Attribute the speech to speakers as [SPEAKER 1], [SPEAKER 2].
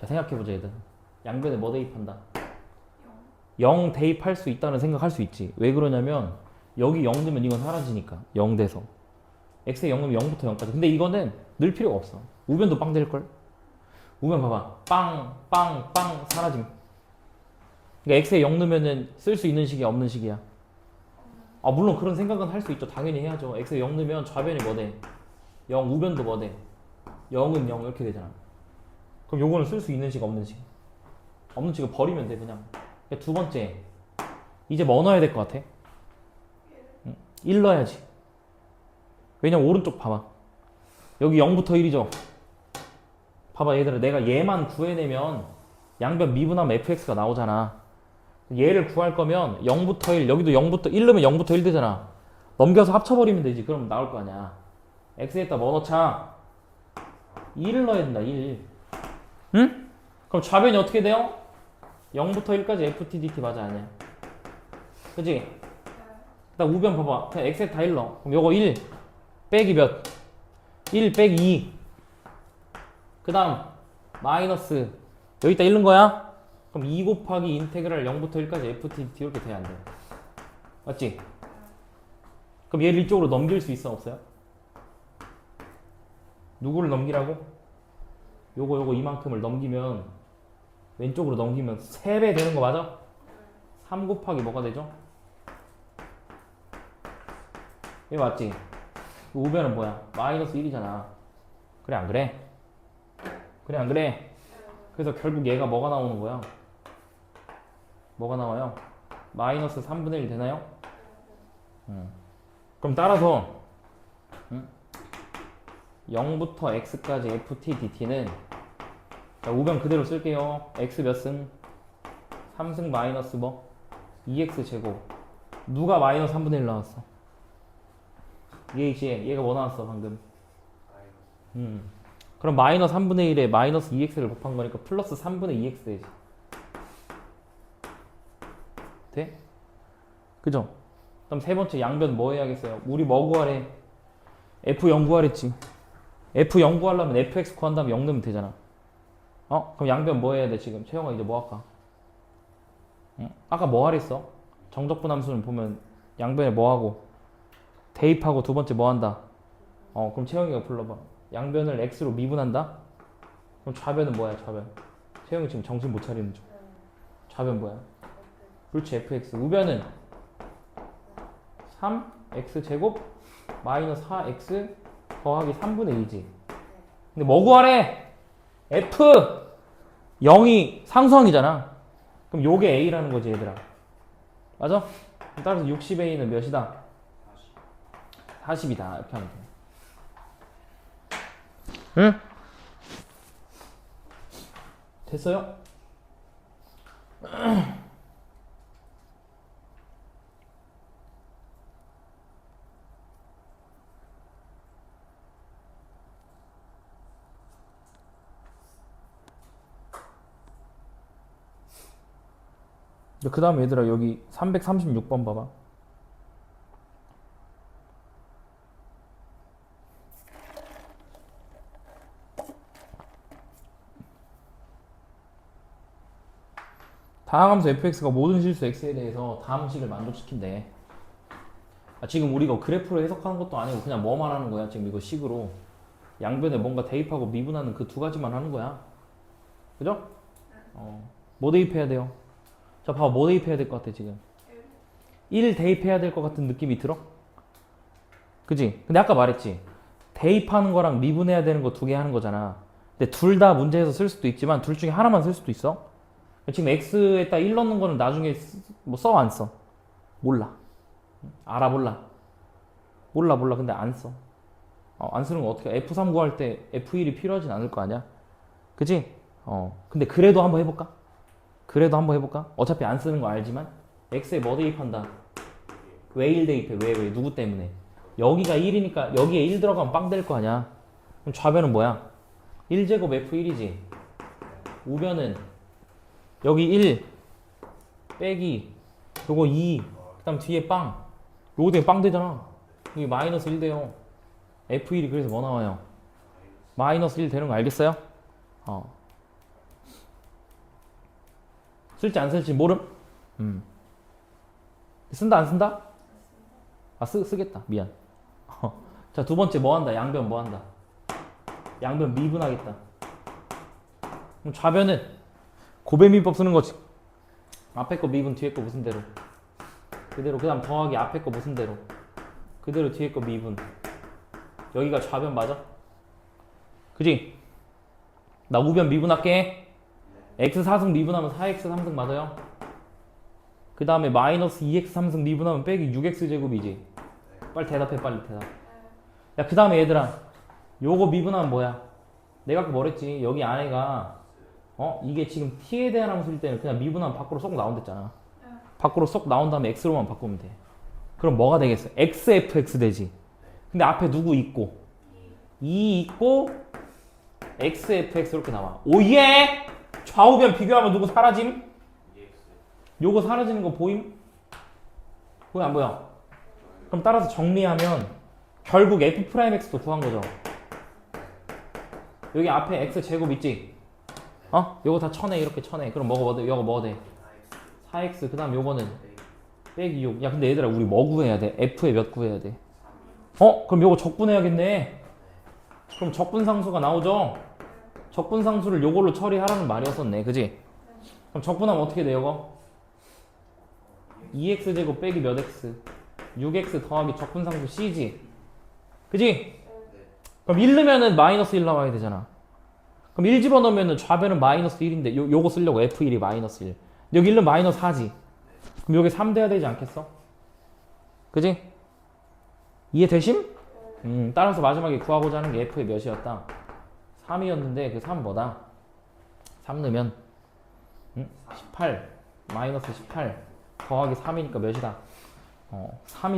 [SPEAKER 1] 자 생각해보자 얘들 양변에 뭐 대입한다? 0 대입할 수 있다는 생각할 수 있지. 왜 그러냐면 여기 0 넣으면 이건 사라지니까. 0 돼서. X에 0 넣으면 0부터 0까지. 근데 이거는 늘 필요가 없어. 우변도 빵 될걸? 우변 봐봐. 빵 빵 빵 사라짐. 그러니까 x에 0 넣으면은 쓸 수 있는 식이야 없는 식이야? 아 물론 그런 생각은 할 수 있죠. 당연히 해야죠. X에 0 넣으면 좌변이 뭐 돼? 0 우변도 뭐 돼? 0은 0 이렇게 되잖아 그럼 요거는 쓸 수 있는 식 없는 식 없는 식을 버리면 돼 그냥. 그러니까 두 번째. 이제 뭐 넣어야 될 것 같아? 응, 1 넣어야지. 왜냐면 오른쪽 봐봐. 여기 0부터 1이죠? 봐봐 얘들아. 내가 얘만 구해내면 양변 미분하면 fx가 나오잖아. 얘를 구할 거면 0부터 1 여기도 0부터 1 넣으면 0부터 1 되잖아. 넘겨서 합쳐버리면 되지. 그럼 나올 거 아니야. x에다 뭐 넣자? 1을 넣어야 된다 1 응? 그럼 좌변이 어떻게 돼요? 0부터 1까지 ft dt 맞아 아니야 그지? 나 우변 봐봐 그냥 x에 다 1 넣어 그럼 요거 1 빼기 몇? 1 빼기 2 그 다음 마이너스 여기다 1 넣은 거야? 그럼 2 곱하기 인테그랄 0부터 1까지 ft dt 이렇게 돼야 안 돼. 맞지? 그럼 얘를 이쪽으로 넘길 수 있어 없어요? 누구를 넘기라고? 요거 요거 이만큼을 넘기면 왼쪽으로 넘기면 3배 되는 거 맞아? 3 곱하기 뭐가 되죠? 이거 맞지? 그 우변은 뭐야? 마이너스 1이잖아. 그래 안 그래? 그래 안 그래? 그래서 결국 얘가 뭐가 나오는 거야? 뭐가 나와요? 마이너스 3분의 1 되나요? 음. 그럼 따라서 음? 0부터 x까지 ft dt는 자, 우변 그대로 쓸게요. x 몇 승? 3승 마이너스 뭐? 2x 제곱. 누가 마이너스 3분의 1 나왔어? 얘 이제 얘가 뭐 나왔어 방금? 음. 그럼 마이너스 3분의 1에 마이너스 2x를 곱한 거니까 플러스 3분의 2x 되지. 돼? 그죠? 그럼 세 번째 양변 뭐 해야겠어요? 우리 뭐 구하래? f0 구하랬지. F0 구하려면 fx 구한 다음에 0 넣으면 되잖아. 어? 그럼 양변 뭐 해야 돼 지금? 채영아 이제 뭐 할까? 응? 아까 뭐 하랬어? 정적분 함수는 보면 양변에 뭐 하고 대입하고 두 번째 뭐 한다? 어 그럼 채영이가 불러봐. 양변을 x로 미분한다? 그럼 좌변은 뭐야 좌변? 채영이 지금 정신 못 차리는 중. 좌변 뭐야? 그렇지 fx. 우변은 3x 제곱 마이너스 4x 더하기 3분의 2지. 근데 뭐 구하래? f 0이 상수항이잖아. 그럼 요게 a라는 거지 얘들아. 맞아? 따라서 60a는 몇이다? 40 이다. 이렇게 하면 돼. 응? 됐어요? 그 다음에 얘들아 여기 336번 봐봐. 다항함수 fx가 모든 실수 x에 대해서 다음 식을 만족시킨대. 아, 지금 우리가 그래프로 해석하는 것도 아니고 그냥 뭐만 하는 거야. 지금 이거 식으로 양변에 뭔가 대입하고 미분하는 그 두 가지만 하는 거야. 그죠? 어, 뭐 대입해야 돼요? 자, 봐봐. 뭐 대입해야 될 것 같아, 지금? 1 대입해야 될 것 같은 느낌이 들어? 그지? 근데 아까 말했지. 대입하는 거랑 미분해야 되는 거 두 개 하는 거잖아. 근데 둘 다 문제에서 쓸 수도 있지만 둘 중에 하나만 쓸 수도 있어. 지금 x에다 1 넣는 거는 나중에 뭐 써 안 써? 몰라. 알아 몰라. 몰라 몰라. 근데 안 써. 어, 안 쓰는 거 어떻게? F3 구할 때 F1이 필요하진 않을 거 아니야? 그지? 어. 근데 그래도 한번 해볼까? 그래도 한번 해볼까? 어차피 안 쓰는 거 알지만 x에 뭐 대입한다? 왜1 대입해? 왜 왜? 누구 때문에? 여기가 1이니까 여기에 1 들어가면 빵 될 거 아니야? 그럼 좌변은 뭐야? 1제곱 f1이지. 우변은 여기 1 빼기 요거 2 그다음 뒤에 빵 요거 되면 빵 되잖아. 여기 마이너스 1 돼요. f1이 그래서 뭐 나와요? 마이너스 1 되는 거 알겠어요? 어. 쓸지 안 쓸지 모름? 음. 쓴다 안 쓴다? 아 쓰, 쓰겠다 미안 자 두 번째 뭐 한다 양변 뭐 한다 양변 미분하겠다 그럼 좌변은 고배미법 쓰는 거지 앞에 거 미분 뒤에 거 무슨 대로 그대로 그 다음 더하기 앞에 거 무슨 대로 그대로 뒤에 거 미분 여기가 좌변 맞아? 그지? 나 우변 미분할게 x 4승 미분하면 4x 3승 맞아요? 그 다음에 마이너스 2x 3승 미분하면 빼기 6x 제곱이지. 빨리 대답해 빨리 대답. 야그 다음에 얘들아 요거 미분하면 뭐야? 내가 아까 뭐랬지? 여기 안에가 어? 이게 지금 t에 대한 함수일 때는 그냥 미분하면 밖으로 쏙 나온댔잖아. 밖으로 쏙 나온 다음에 x로만 바꾸면 돼. 그럼 뭐가 되겠어? Xfx 되지. 근데 앞에 누구 있고? 2 있고 xfx 이렇게 나와. 오예 좌우변 비교하면 누구 사라짐? 요거 사라지는 거 보임? 보여 안 보여? 그럼 따라서 정리하면 결국 f 프라임 x도 구한 거죠. 여기 앞에 x 제곱 있지? 어? 요거 다 쳐내 이렇게 쳐내. 그럼 뭐가 뭐 돼? 요거 뭐 돼? 4x 그다음 요거는 빼기 6. 야 근데 얘들아 우리 뭐 구해야 돼? f에 몇 구해야 돼? 어? 그럼 요거 적분해야겠네. 그럼 적분상수가 나오죠? 적분상수를 요걸로 처리하라는 말이었었네. 그지? 그럼 적분하면 어떻게 돼 요거? 2x 제곱 빼기 몇 x 6x 더하기 적분상수 c지 그지? 그럼 1 넣으면은 마이너스 1 나와야 되잖아 그럼 1 집어넣으면은 좌변은 마이너스 1인데 요, 요거 쓰려고 f1이 마이너스 1 여기 1은 마이너스 4지 그럼 여기 3 돼야 되지 않겠어? 그지? 이해되심? 음, 따라서 마지막에 구하고자 하는 게 f의 몇이었다? 3이었는데 그3 뭐다? 3 넣으면 음? 18 마이너스 18 더하기 3이니까 몇이다? 어, 3이다.